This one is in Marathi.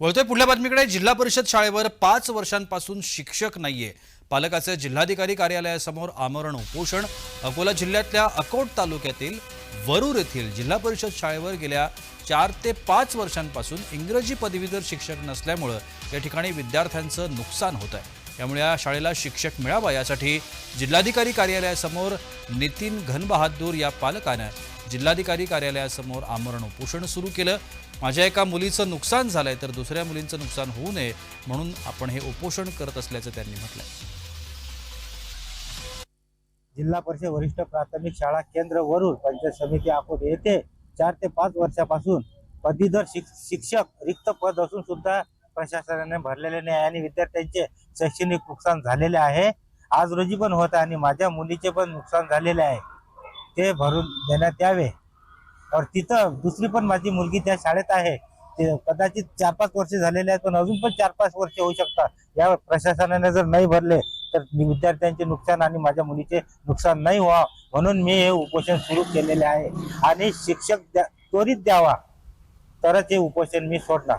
वळतोय पुढल्या बातमीकडे. जिल्हा परिषद शाळेवर पाच वर्षांपासून शिक्षक नाहीये. पालकाचे जिल्हाधिकारी कार्यालयासमोर आमरण उपोषण. अकोला जिल्ह्यातल्या अकोट तालुक्यातील वरूर येथील जिल्हा परिषद शाळेवर गेल्या चार ते पाच वर्षांपासून इंग्रजी पदवीधर शिक्षक नसल्यामुळं या ठिकाणी विद्यार्थ्यांचं नुकसान होत आहे त्यामुळे या शाळेला शिक्षक मिळावा यासाठी जिल्हाधिकारी कार्यालयासमोर नितीन घनबहादूर या पालकानं जिल्हाधिकारी कार्यालयासमोर आमरण उपोषण सुरू केलं. माझ्या एका मुलीचं नुकसान झालंय तर दुसऱ्या मुलींचं नुकसान होऊ नये म्हणून आपण हे उपोषण करत असल्याचं त्यांनी म्हटलंय. जिल्हा परिषद वरिष्ठ प्राथमिक शाळा केंद्र वरून पंचायत समिती अकोट येथे चार ते पाच वर्षापासून पदवीधर शिक्षक रिक्त पद असून सुद्धा प्रशासनाने भरलेले नाही आणि विद्यार्थ्यांचे शैक्षणिक नुकसान झालेले आहे. आज रोजी पण होत आहे आणि माझ्या मुलीचे पण नुकसान झालेले आहे. ते भरून देण्यात यावे. और तिथं दुसरी पण माझी मुलगी त्या शाळेत आहे. ते कदाचित चार पाच वर्ष झालेले आहेत पण अजून पण चार पाच वर्ष होऊ शकतात. यावर प्रशासनाने जर नाही भरले तर विद्यार्थ्यांचे नुकसान आणि माझ्या मुलीचे नुकसान नाही व्हावं म्हणून मी हे उपोषण सुरू केलेले आहे. आणि शिक्षक द्या- त्वरित द्यावा. तरच हे उपोषण मी सोडणार.